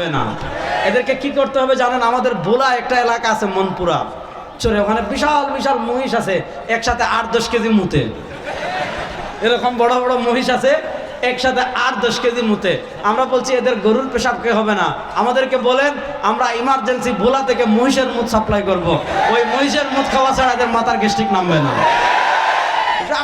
হবে না। এদেরকে কি করতে হবে জানেন? আমাদের বোলা একটা এলাকা আছে মনপুরা। চলে ওখানে বিশাল বিশাল মহিষ আছে, একসাথে আট, দশ কেজি মুতে। এরকম বড় বড় মহিষ আছে, একসাথে আট, দশ কেজি মুতে। আমরা বলছি, এদের গরুর পেশাবকে হবে না? আমাদেরকে বলেন, আমরা ইমার্জেন্সি ভোলা থেকে মহিষের মুখ সাপ্লাই করব। ওই মহিষের মুখ খাওয়া ছাড়া এদের মাথার গেস্টিক নামবে না।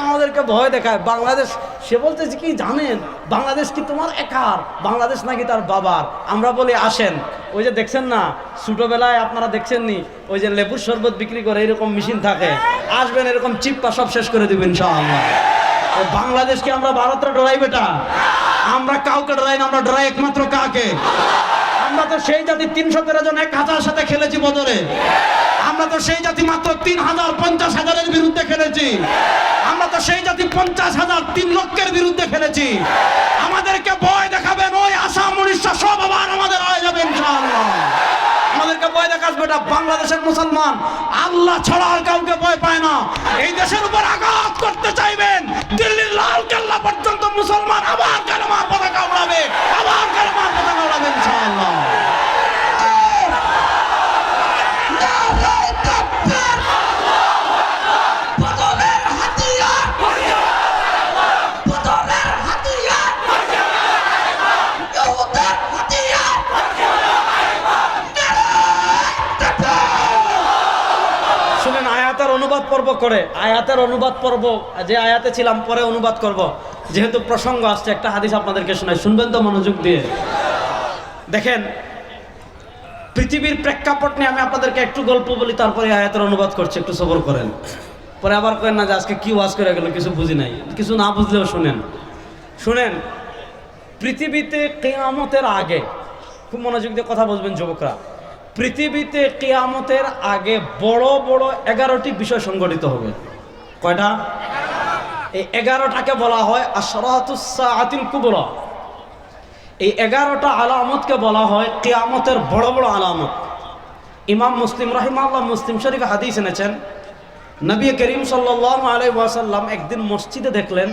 আমাদেরকে ভয় দেখায়। বাংলাদেশ সে বলতেছে কি জানেন, বাংলাদেশ কি তোমার একার? বাংলাদেশ নাকি তার বাবার? আমরা বলি, আসেন। ওই যে দেখছেন না, ছোটোবেলায় আপনারা দেখছেন নি ওই যে লেবুর শরবত বিক্রি করে এরকম মেশিন থাকে, আসবেন এরকম চিপ্পা সব শেষ করে দিবেন, ইনশাআল্লাহ। বাংলাদেশকে আমরা ভারতরা ডরাই বেটা? আমরা কাউকে ডরাই না, আমরা ডরাই একমাত্র কাকে? আমরা তো সেই জাতি তিনশো তেরো জন এক হাজার সাথে খেলেছি বদলে। আমরা তো সেই জাতি মাত্র তিন হাজার, পঞ্চাশ হাজারের বিরুদ্ধে খেলেছি। সেই জাতি পঞ্চাশ হাজার তিন লক্ষের বিরুদ্ধে খেলেছি। আমাদেরকে বয় দেখাবেন, ওই আসাম উড়িষ্যা সব আবার আমাদের হয়ে যাবেন আমাদেরকে ভয় দেখাস বেটা, বাংলাদেশের মুসলমান, আল্লাহ ছাড়া আর কাউকে ভয় পায় না। এই দেশের উপর আঘাত করতে চাইবেন শুনেন, আয়াতের অনুবাদ পর্ব করে। আয়াতের অনুবাদ পর্ব, যে আয়াতে ছিলাম, পরে অনুবাদ করব। যেহেতু প্রসঙ্গ আসছে, একটা হাদিস আপনাদেরকে শোনাই। শুনবেন তো মনোযোগ দিয়ে। দেখেন, পৃথিবীর প্রেক্ষাপট নিয়ে আমি আপনাদেরকে একটু গল্প বলি, তারপরে আয়াতের অনুবাদ করছি, একটু সবর করেন। পরে আবার করেন না যে আজকে কি ওয়াজ করে গেল, কিছু বুঝি নাই। কিছু না বুঝলেও শুনেন। শুনেন, পৃথিবীতে কেয়ামতের আগে, খুব মনোযোগ দিয়ে কথা বলবেন যুবকরা পৃথিবীতে কেয়ামতের আগে বড় বড় এগারোটি বিষয় সংগঠিত হবে। কয়টা? এই এগারোটাকে বলা হয় আসরাতুসা আতিল কুবরা। এই এগারোটা আলামতকে বলা হয় কেয়ামতের বড় বড় আলামত। ইমাম মুসলিম রাহিমাল্লাহ মুসলিম শরীফ হাদিস এনেছেন, নবী করিম সাল্লাহ আলাই ওয়াসাল্লাম একদিন মসজিদে দেখলেন,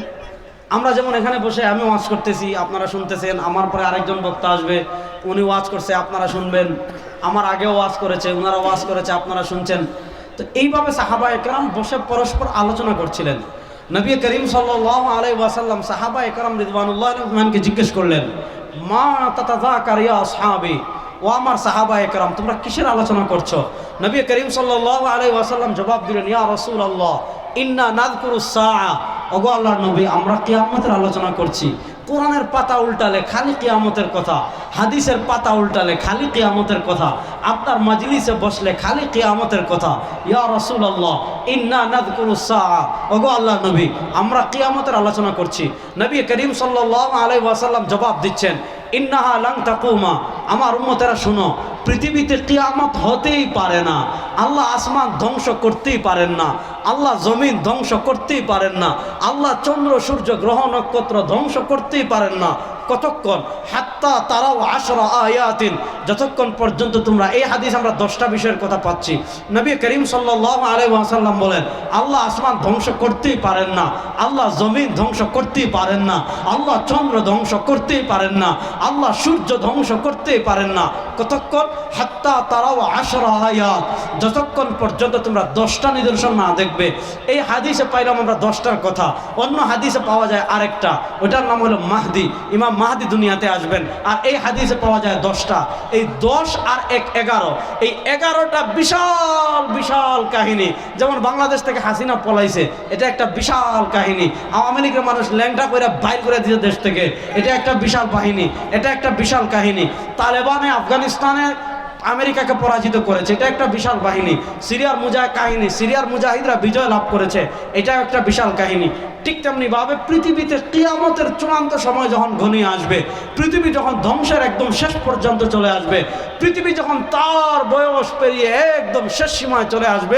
আমরা যেমন এখানে বসে আমি ওয়াজ করতেছি, আপনারা শুনতেছেন, আমার পরে আরেকজন বক্তা আসবে, উনি ওয়াজ করছে, আপনারা শুনবেন। আমার আগেও ওয়াজ করেছে ওনারা ওয়াজ করেছে, আপনারা শুনছেন। তো এইভাবে সাহাবা একরাম বসে পরস্পর আলোচনা করছিলেন। নবী করিম সাল্লাহ আলাই ওয়াসাল্লাম সাহাবা একরাম রিদওয়ানুল্লাহ রহমানকে জিজ্ঞেস করলেন, মা তাতা কারিয়া সাহাবি ও আমার সাহাবা একরাম, তোমরা কিসের আলোচনা করছ? নবী করিম সাল্লাহ আলাই ওয়াসাল্লাম জবাব দিলেন, ইয়া রসুল আল্লাহ ইন্না নাদকুরু সাআ ওগো নবী, আমরা কিয়ামতের আলোচনা করছি। কোরআনের পাতা উল্টালে খালি কিয়ামতের কথা, হাদিসের পাতা উল্টালে খালি কিয়ামতের কথা, আপনার মাজলিসে বসলে খালি কিয়ামতের কথা। ইয়া রসুল আল্লাহ ইন্না নাদকুরু সাআ। ওগো আল্লাহ নবী, আমরা কিয়ামতের আলোচনা করছি। নবী করিম সাল্লাম আলাই ওয়াসাল্লাম জবাব দিচ্ছেন, ইন্নাহা লাং তাকুমা। আমার উম্মতেরা শুনো পৃথিবীতে কিয়ামত হতেই পারে না। আল্লাহ আসমান ধ্বংস করতেই পারেন না। আল্লাহ জমিন ধ্বংস করতেই পারেন না। আল্লাহ চন্দ্র, সূর্য, গ্রহ, নক্ষত্র ধ্বংস করতেই পারেন না। কতক্ষণ? হাত্তা তারাও আশরা আয়াতিন। যতক্ষণ পর্যন্ত তোমরা এই হাদিস আমরা দশটা বিষয়ের কথা পাচ্ছি। নবী করিম সাল্লাহ আলাই ওয়াসাল্লাম বলেন, আল্লাহ আসমান ধ্বংস করতেই পারেন না, আল্লাহ জমিন ধ্বংস করতেই পারেন না, আল্লাহ চন্দ্র ধ্বংস করতেই পারেন না, আল্লাহ সূর্য ধ্বংস করতেই পারেন না। কতক্ষণ? হাত্তা তারাও আশরা আয়াত। যতক্ষণ পর্যন্ত তোমরা দশটা নিদর্শন না দেখবে, এই হাদিসে পাইলাম আমরা দশটার কথা। অন্য হাদিসে পাওয়া যায় আরেকটা, ওটার নাম হলো মাহদি। ইমাম মাহদি দুনিয়াতে আসবেন। আর এই হাদিসে পাওয়া যায় দশটা। এই দশ আর এক এগারো। এই এগারোটা বিশাল বিশাল কাহিনী। যেমন বাংলাদেশ থেকে হাসিনা পলাইছে, এটা একটা বিশাল কাহিনী। আওয়ামী লীগের মানুষ ল্যাংটা করে বাইর করে দিয়েছে দেশ থেকে। এটা একটা বিশাল বাহিনী, এটা একটা বিশাল কাহিনী। তালেবানে, আফগানিস্তানে আমেরিকাকে পরাজিত করেছে। এটা একটা বিশাল বাহিনী। সিরিয়ার মুজাহ কাহিনী। সিরিয়ার মুজাহিদরা বিজয় লাভ করেছে। এটা একটা বিশাল কাহিনী। ঠিক তেমনি ভাবে পৃথিবীতে কিয়ামতের চূড়ান্ত সময় যখন ঘনিয়ে আসবে, পৃথিবী যখন ধ্বংসের একদম শেষ পর্যন্ত চলে আসবে, পৃথিবী যখন তার বয়স পেরিয়ে একদম শেষ সীমায় চলে আসবে